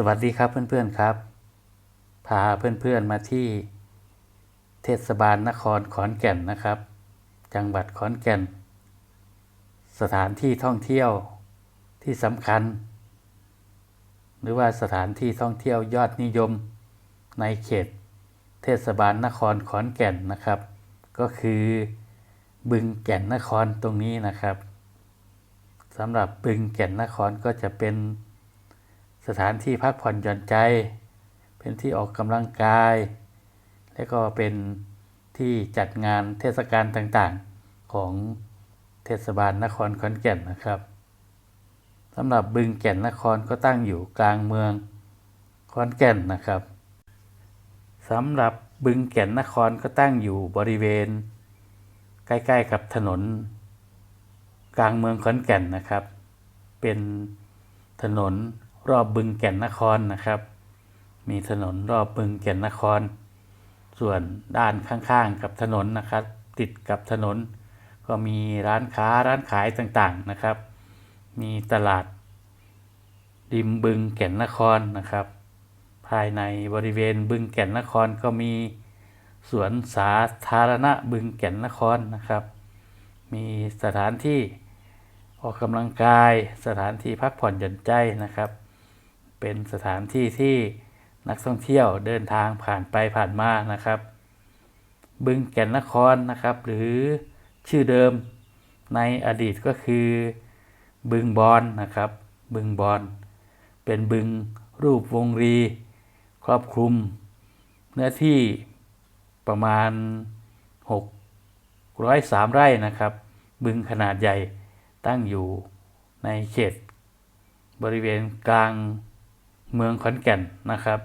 สวัสดีครับเพื่อนๆครับ พาเพื่อนๆมาที่ เทศบาลนครขอนแก่นนะครับ จังหวัดขอนแก่น สถานที่ท่องเที่ยวที่สำคัญ หรือว่าสถานที่ท่องเที่ยวยอดนิยมในเขต เทศบาลนครขอนแก่นนะครับ ก็คือบึงแก่นนครตรงนี้นะครับสำหรับบึงแก่นนครก็จะเป็น สถานที่พักผ่อนหย่อนใจ เป็นที่ออกกำลังกาย และก็เป็นที่จัดงานเทศกาลต่างๆของเทศบาลนครขอนแก่นนะครับสำหรับบึงแก่นนครก็ตั้งอยู่กลางเมืองขอนแก่นนะครับสำหรับบึงแก่นนครก็ตั้งอยู่บริเวณ ใกล้ๆกับถนน กลางเมืองขอนแก่นนะครับ เป็นถนน รอบบึงแก่นนครนะครับ มีถนนรอบบึงแก่นนคร ส่วนด้านข้างๆกับถนนนะครับ ติดกับถนน ก็มีร้านค้าร้านขายต่างๆนะครับ มีตลาดริมบึงแก่นนครนะครับ ภายในบริเวณบึงแก่นนครก็มีสวนสาธารณะบึงแก่นนครนะครับ มีสถานที่ออกกำลังกายสถานที่พักผ่อนหย่อนใจนะครับ เป็นสถานที่ที่นักท่องเที่ยวเดินทางผ่านไปผ่านมานะครับ บึงแก่นนครนะครับ หรือชื่อเดิมในอดีตก็คือ บึงบอนนะครับ บึงบอน เป็นบึงรูปวงรี ครอบคลุม เนื้อที่ประมาณ 603 ไร่นะครับ บึงขนาดใหญ่ตั้งอยู่ในเขต บริเวณกลาง เมืองขอนแก่นนะครับ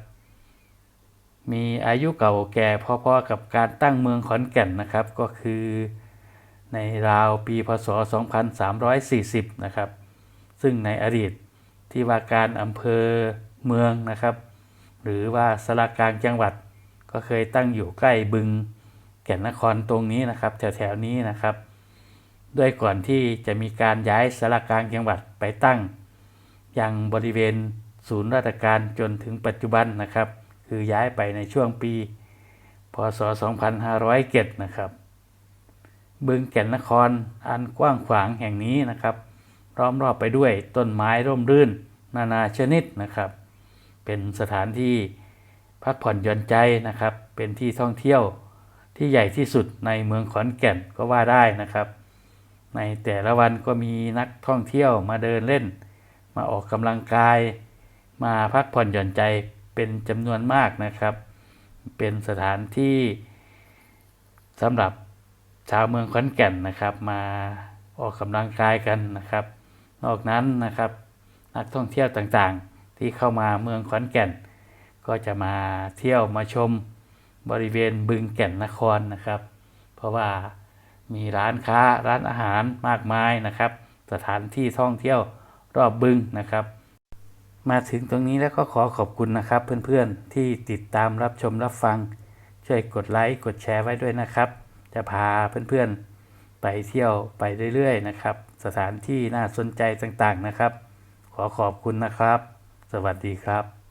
มีอายุเก่าแก่พอๆกับการตั้งเมืองขอนแก่นนะครับ ก็คือในราวปีพศ 2340 นะครับ ซึ่งในอดีตที่ว่าการอำเภอเมืองนะครับ หรือว่าสลากลางจังหวัด ก็เคยตั้งอยู่ใกล้บึงแก่นนครตรงนี้นะครับ แถวๆนี้นะครับด้วยก่อนที่จะมีการย้ายสารกลางจังหวัดไปตั้ง ยังบริเวณ ศูนย์ราชการจนถึงปัจจุบันนะครับ คือย้ายไปในช่วงปี พศ 2507 นะครับ บึงแก่นนครอันกว้างขวางแห่งนี้นะครับล้อมรอบไปด้วยต้นไม้ร่มรื่น นานาชนิดนะครับ เป็นสถานที่พักผ่อนหย่อนใจนะครับ เป็นที่ท่องเที่ยวที่ใหญ่ที่สุดในเมืองขอนแก่นก็ว่าได้นะครับ ในแต่ละวันก็มีนักท่องเที่ยวมาเดินเล่น มาออกกำลังกาย มาพักผ่อนหย่อนใจเป็นจำนวนมากนะครับ เป็นสถานที่สำหรับชาวเมืองขอนแก่นนะครับ มาออกกำลังกายกันนะครับ นอกนั้นนะครับ นักท่องเที่ยวต่างๆ ที่เข้ามาเมืองขอนแก่น ก็จะมาเที่ยวมาชมบริเวณบึงแก่นนครนะครับ เพราะว่ามีร้านค้าร้านอาหารมากมายนะครับ สถานที่ท่องเที่ยวรอบบึงนะครับ มาถึงตรงนี้แล้วก็ขอขอบคุณนะครับ เพื่อนๆที่ติดตามรับชมรับฟัง ช่วยกดไลค์กดแชร์ไว้ด้วยนะครับ จะพาเพื่อนๆไปเที่ยวไปเรื่อยๆนะครับ สถานที่น่าสนใจต่างๆนะครับ ขอขอบคุณนะครับ สวัสดีครับ